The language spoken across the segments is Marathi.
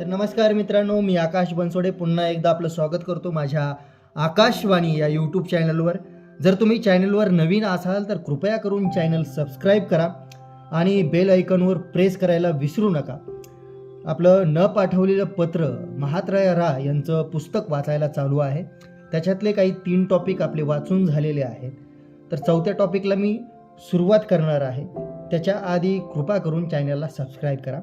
तर नमस्कार मित्रांनो मी आकाश बनसोडे. पुन्हा एकदा आपलं स्वागत करतो माझ्या आकाशवाणी या यूट्यूब चॅनलवर जर तुम्ही चॅनलवर नवीन असाल तर कृपया करून चॅनल सबस्क्राईब करा आणि बेल ऐकनवर प्रेस करायला विसरू नका. आपलं न पाठवलेलं पत्र महात्रय रा यांचं पुस्तक वाचायला चालू आहे. त्याच्यातले काही तीन टॉपिक आपले वाचून झालेले आहेत. तर चौथ्या टॉपिकला मी सुरुवात करणार आहे. त्याच्या आधी कृपा करून चॅनलला सबस्क्राईब करा.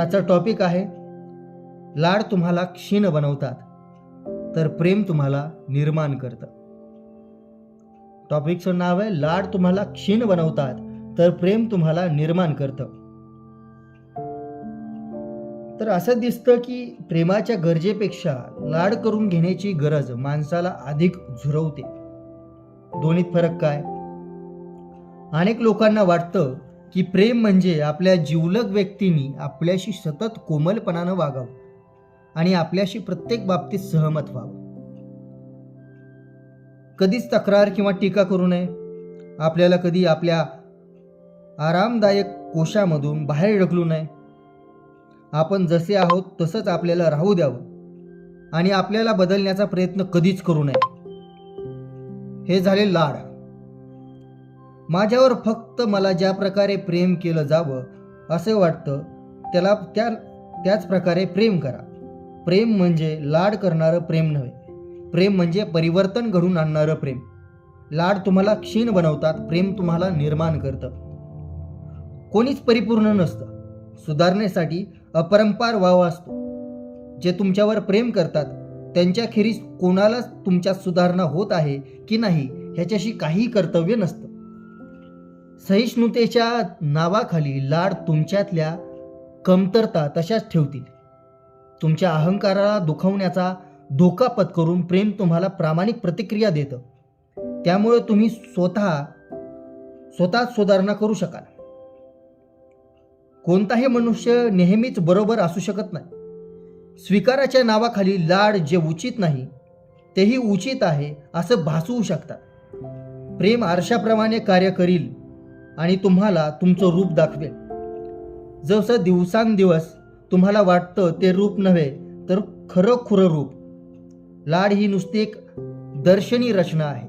आजचा टॉपिक आहे. लाड तुम्हाला क्षीण बनवतात तर प्रेम तुम्हाला निर्माण करतं. टॉपिकचं नाव आहे लाड तुम्हाला क्षीण बनवतात तर प्रेम तुम्हाला निर्माण करतं. तर असं दिसतं की प्रेमाच्या गरजेपेक्षा लाड करून घेण्याची गरज माणसाला अधिक झुरवते. दोन्हीत फरक काय? अनेक लोकांना वाटतं की प्रेम म्हणजे आपल्या जिवलग व्यक्तींनी आपल्याशी सतत कोमलपणानं वागावं आणि आपल्याशी प्रत्येक बाबतीत सहमत व्हावं. कधीच तक्रार किंवा टीका करू नये. आपल्याला कधी आपल्या आरामदायक कोशामधून बाहेर ढकलू नये. आपण जसे आहोत तसंच आपल्याला राहू द्यावं आणि आपल्याला बदलण्याचा प्रयत्न कधीच करू नये. हे झाले लाड. माझ्यावर फक्त मला ज्या प्रकारे प्रेम केलं जावं असं वाटतं त्याला त्या त्याच प्रकारे प्रेम करा. प्रेम म्हणजे लाड करणारं प्रेम नव्हे. प्रेम म्हणजे परिवर्तन घडून आणणारं प्रेम. लाड तुम्हाला क्षीण बनवतात प्रेम तुम्हाला निर्माण करतं. कोणीच परिपूर्ण नसतं. सुधारणेसाठी अपरंपार वाव असतो. जे तुमच्यावर प्रेम करतात त्यांच्याखेरीज कोणालाच तुमच्यात सुधारणा होत आहे की नाही ह्याच्याशी काही कर्तव्य नसतं. सहिष्णुतेच्या नावाखाली लाड तुमच्यातल्या कमतरता तशाच ठेवतील. तुमच्या अहंकाराला दुखवण्याचा धोका पत्करून प्रेम तुम्हाला प्रामाणिक प्रतिक्रिया देतं. त्यामुळे तुम्ही स्वतः स्वतः सुधारणा करू शकाल. कोणताही मनुष्य नेहमीच बरोबर असू शकत नाही. स्वीकाराच्या नावाखाली लाड जे उचित नाही तेही उचित आहे असं भासवू शकतात प्रेम आरशाप्रमाणे कार्य करील. आणि तुम्हाला तुमचं रूप दाखवेल. जसं दिवसांदिवस तुम्हाला वाटतं ते रूप नव्हे तर खरं खुरं रूप. लाड ही नुसती एक दर्शनी रचना आहे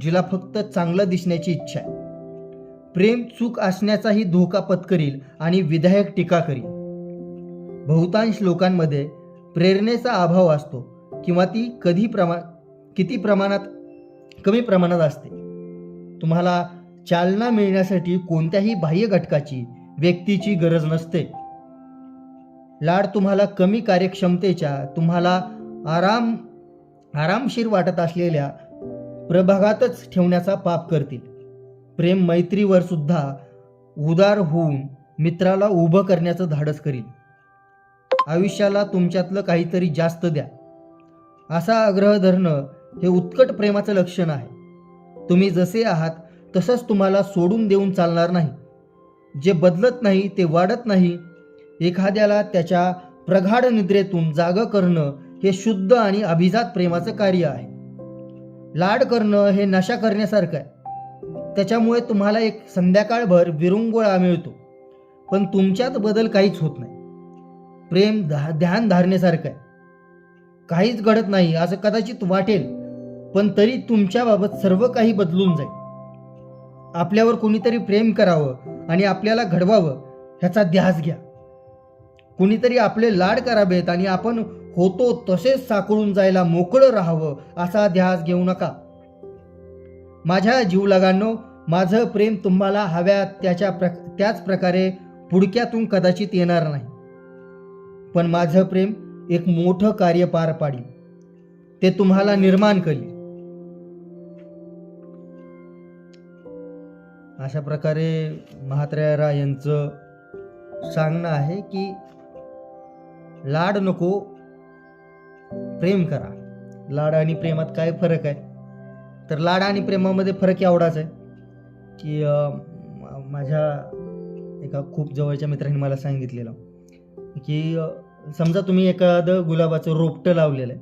जिला फक्त चांगलं दिसण्याची इच्छा आहे. प्रेम चूक असण्याचाही धोका पत्करील आणि विधायक टीका करील. बहुतांश लोकांमध्ये प्रेरणेचा अभाव असतो किंवा ती कधी प्रमा किती प्रमाणात कमी प्रमाणात असते. तुम्हाला चालना मिळण्यासाठी कोणत्याही बाह्य घटकाची व्यक्तीची गरज नसते. लाड तुम्हाला कमी कार्यक्षमतेच्या तुम्हाला आराम आरामशीर वाटत असलेल्या प्रभागातच ठेवण्याचा पाप करतील. प्रेम मैत्रीवर सुद्धा उदार होऊन मित्राला उभं करण्याचं धाडस करील आयुष्याला तुमच्यातलं काहीतरी जास्त द्या. असा आग्रह धरणं हे उत्कट प्रेमाचं लक्षण आहे. तुम्ही जसे आहात तसंच तुम्हाला सोडून देऊन चालणार नाही. जे बदलत नाही ते वाढत नाही. एखाद्याला त्याच्या प्रगाढ निद्रेतून जागं करणं हे शुद्ध आणि अभिजात प्रेमाचं कार्य आहे. लाड करणं हे नशा करण्यासारखं आहे. त्याच्यामुळे तुम्हाला एक संध्याकाळभर विरुंगोळा मिळतो. पण तुमच्यात बदल काहीच होत नाही. प्रेम धा ध्यान धारणेसारखं आहे. काहीच घडत नाही असं कदाचित वाटेल. पण तरी तुमच्याबाबत सर्व काही बदलून जाईल. आपल्यावर कोणीतरी प्रेम करावं आणि आपल्याला घडवावं ह्याचा ध्यास घ्या. कुणीतरी आपले लाड करावेत आणि आपण होतो तसेच साकळून जायला मोकळं राहावं असा ध्यास घेऊ नका. माझ्या जीवलगांनो माझं प्रेम तुम्हाला हव्या त्याच्या प्र त्याच प्रकारे पुडक्यातून कदाचित येणार नाही. पण माझं प्रेम एक मोठं कार्य पार पाडील. ते तुम्हाला निर्माण करील. अशा प्रकारे महात्रयारा यांचं सांगणं आहे की लाड नको प्रेम करा. लाड आणि प्रेमात काय फरक आहे? तर लाड आणि प्रेमामध्ये फरक एवढाच आहे की माझ्या एका खूप जवळच्या मित्रांनी मला सांगितलेलं की समजा तुम्ही एखादं गुलाबाचं रोपटं लावलेलं आहे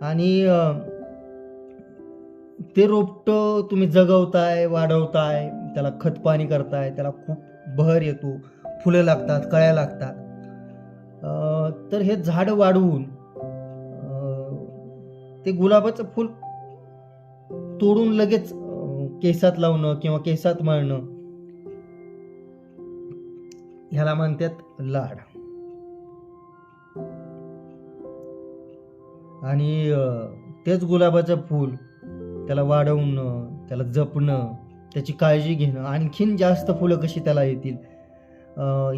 आणि ते रोपटं तुम्ही जगवताय वाढवताय त्याला खतपाणी करताय त्याला खूप बहर येतो फुलं लागतात कळ्या लागतात. तर हे झाड वाढवून ते गुलाबाचं फूल तोडून लगेच केसात लावणं किंवा केसात मळणं ह्याला म्हणतात लाड. आणि तेच गुलाबाचं फूल त्याला वाढवणं त्याला जपणं त्याची काळजी घेणं. आणखीन जास्त फुलं कशी त्याला येतील?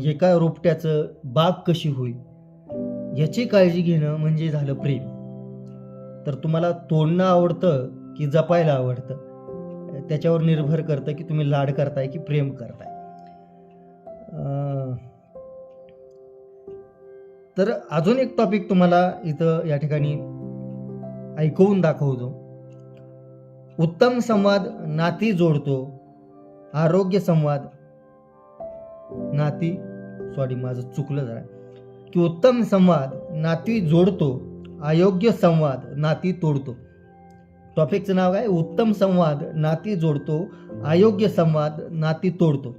एका रोपट्याचं बाग कशी होईल? याची काळजी घेणं म्हणजे झालं प्रेम. तर तुम्हाला तोडणं आवडतं की जपायला आवडतं? त्याच्यावर निर्भर करतं की तुम्ही लाड करताय की प्रेम करताय. तर अजून एक टॉपिक तुम्हाला इथं या ठिकाणी ऐकवून दाखवतो. उत्तम संवाद नाती जोडतो. आरोग्य संवाद नाती सॉरी माझं चुकलं जरा. की उत्तम संवाद नाती जोडतो अयोग्य संवाद नाती तोडतो. टॉपिकचं नाव काय? उत्तम संवाद नाती जोडतो अयोग्य संवाद नाती तोडतो.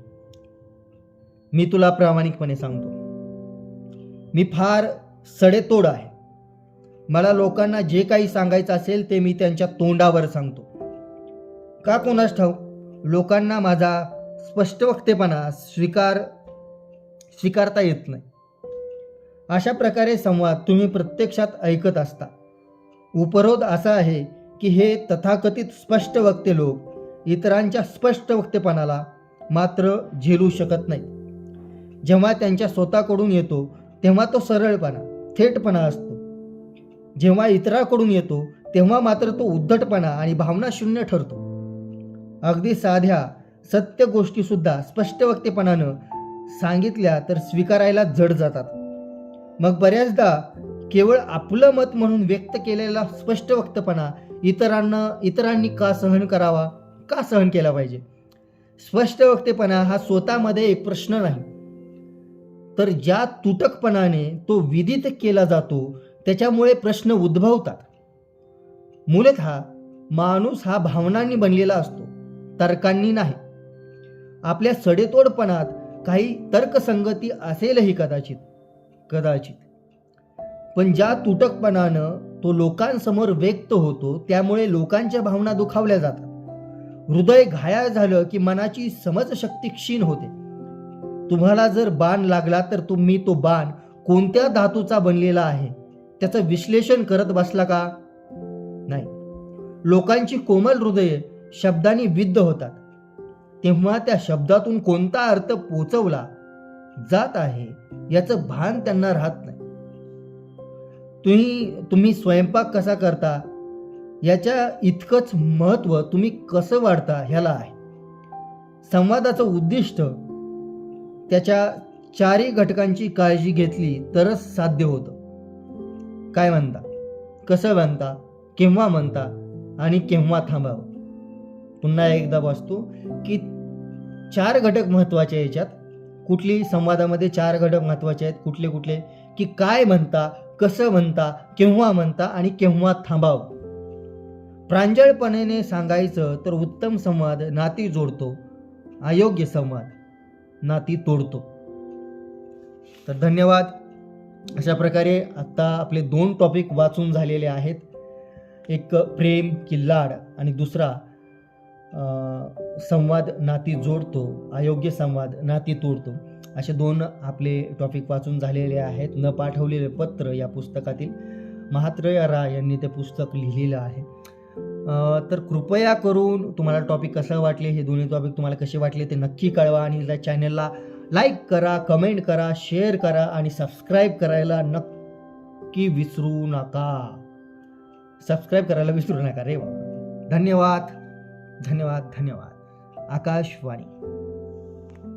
मी तुला प्रामाणिकपणे सांगतो. मी फार सडेतोड आहे. मला लोकांना जे काही सांगायचं असेल ते मी त्यांच्या तोंडावर सांगतो. का कोणास ठाऊक? लोकांना माझा स्पष्ट वक्तेपणा स्वीकार स्वीकारता येत नाही. अशा प्रकारे संवाद तुम्ही प्रत्यक्षात ऐकत असता. उपरोध असा आहे की हे तथाकथित स्पष्ट वक्ते लोक इतरांच्या स्पष्ट वक्तेपणाला मात्र झेलू शकत नाही जेव्हा त्यांच्या स्वतःकडून येतो तेव्हा तो सरळपणा थेटपणा असतो. जेव्हा इतराकडून येतो तेव्हा मात्र तो उद्धटपणा आणि भावना शून्य ठरतो. अगदी साध्या सत्य गोष्टीसुद्धा स्पष्ट वक्तेपणानं सांगितल्या तर स्वीकारायला जड जातात. मग बऱ्याचदा केवळ आपलं मत म्हणून व्यक्त केलेला स्पष्ट वक्तपणा इतरांना इतरांनी का सहन करावा? का सहन केला पाहिजे? स्पष्ट वक्तेपणा हा स्वतःमध्ये एक प्रश्न नाही. तर ज्या तुटकपणाने तो विदित केला जातो त्याच्यामुळे प्रश्न उद्भवतात. मूलत माणूस हा भावनांनी बनलेला असतो. तर्कांनी नाही. आपल्या सडेतोडपणात काही तर्कसंगती असेलही कदाचित. कदाचित. पण ज्या तुटकपणानं तो लोकांसमोर व्यक्त होतो त्यामुळे लोकांच्या भावना दुखावल्या जातात. हृदय घायाळ झालं की मनाची समजशक्ती क्षीण होते. तुम्हाला जर बाण लागला तर तुम्ही तो बाण कोणत्या धातूचा बनलेला आहे त्याचं विश्लेषण करत बसला का? नाही. लोकांची कोमल हृदये शब्दांनी विद्ध होतात. तेव्हा त्या शब्दातून कोणता अर्थ पोचवला जात आहे याचं भान त्यांना राहत नाही. तुम्ही तुम्ही स्वयंपाक कसा करता? याच्या इतकंच महत्त्व तुम्ही कसं वाढता ह्याला आहे. संवादाचं उद्दिष्ट त्याच्या चारही घटकांची काळजी घेतली तरच साध्य होतं. काय म्हणता? कसं म्हणता? केव्हा म्हणता? आणि केव्हा थांबावं? पुन्हा एकदा वाचतो की चार घटक महत्त्वाचे याच्यात. कुठली संवादामध्ये चार घटक महत्त्वाचे आहेत कुठले कुठले? की काय म्हणता कसं म्हणता केव्हा म्हणता आणि केव्हा थांबावं? प्रांजळपणे सांगायचं तर उत्तम संवाद नाती जोडतो अयोग्य संवाद नाती तोडतो. तर धन्यवाद. अशा प्रकारे आत्ता आपले दोन टॉपिक वाचून झालेले आहेत. एक प्रेम की लाड आणि दुसरा संवाद नाती जोडतो अयोग्य संवाद नाती तोडतो. असे दोन आपले टॉपिक वाचून झालेले आहेत. न पाठवलेले पत्र या पुस्तकातील महात्रय रा यांनी ते पुस्तक लिहिलेलं आहे. तर कृपया करून तुम्हाला टॉपिक कसं वाटले हे दोन्ही टॉपिक तुम्हाला कसे वाटले ते नक्की कळवा आणि त्या चॅनलला लाईक करा कमेंट करा शेअर करा आणि सबस्क्राईब करायला नक्की विसरू नका. सबस्क्राईब करायला विसरू नका. रे धन्यवाद. धन्यवाद धन्यवाद. आकाशवाणी.